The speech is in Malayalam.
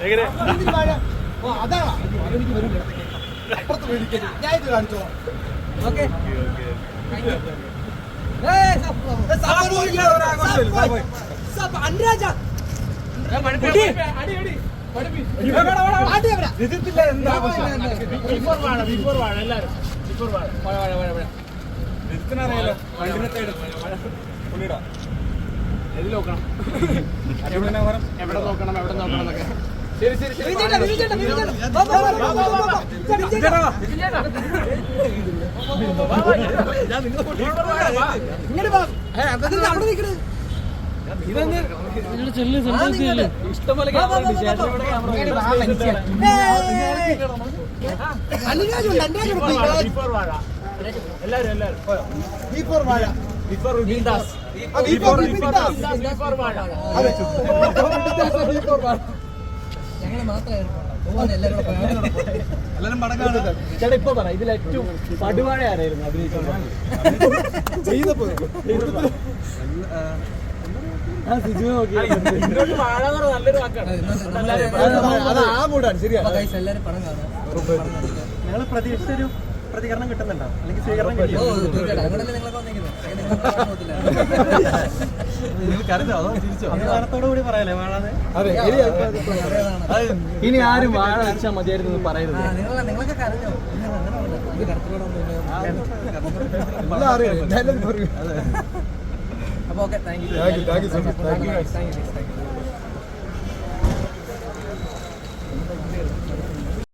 എങ്ങനെ? അതാണ് എനിക്ക് വരില്ല അപ്പുറത്ത് മേടിക്കരുത് ഞാൻ ഇത് കാണിച്ചോളാം ഓക്കെ അനുരാജ ബിഫോർ വാഴ എല്ലാരും വാഴ അറിയാലോ പുള്ളിയുടെ. എതിൽ നോക്കണം? എവിടെ നോക്കണം എവിടെ നോക്കണം എന്നൊക്കെ. ശരി ശരി ശരി. വാഴ. എല്ലാരും എല്ലാരും എല്ലാരും പടക്കാണ് ചേട്ടാ ഇപ്പൊ പറ ഇതിൽ ഏറ്റവും പടുവാഴ ആരായിരുന്നു അഭിനയിച്ചത് ചെയ്തപ്പോ പ്രതീക്ഷിച്ചൊരു പ്രതികരണം കിട്ടുന്നുണ്ടോ? അല്ലെങ്കിൽ സ്വീകരണം അഭിമാനത്തോടു കൂടി പറയാലേ വാഴാതെ അതെ ഇനി ആരും വാഴ വെച്ചാൽ മതിയായിരുന്നു പറയുന്നത് പറയരുത്. നിങ്ങളൊക്കെ കരഞ്ഞോ? Okay thank you thank you thank you thank you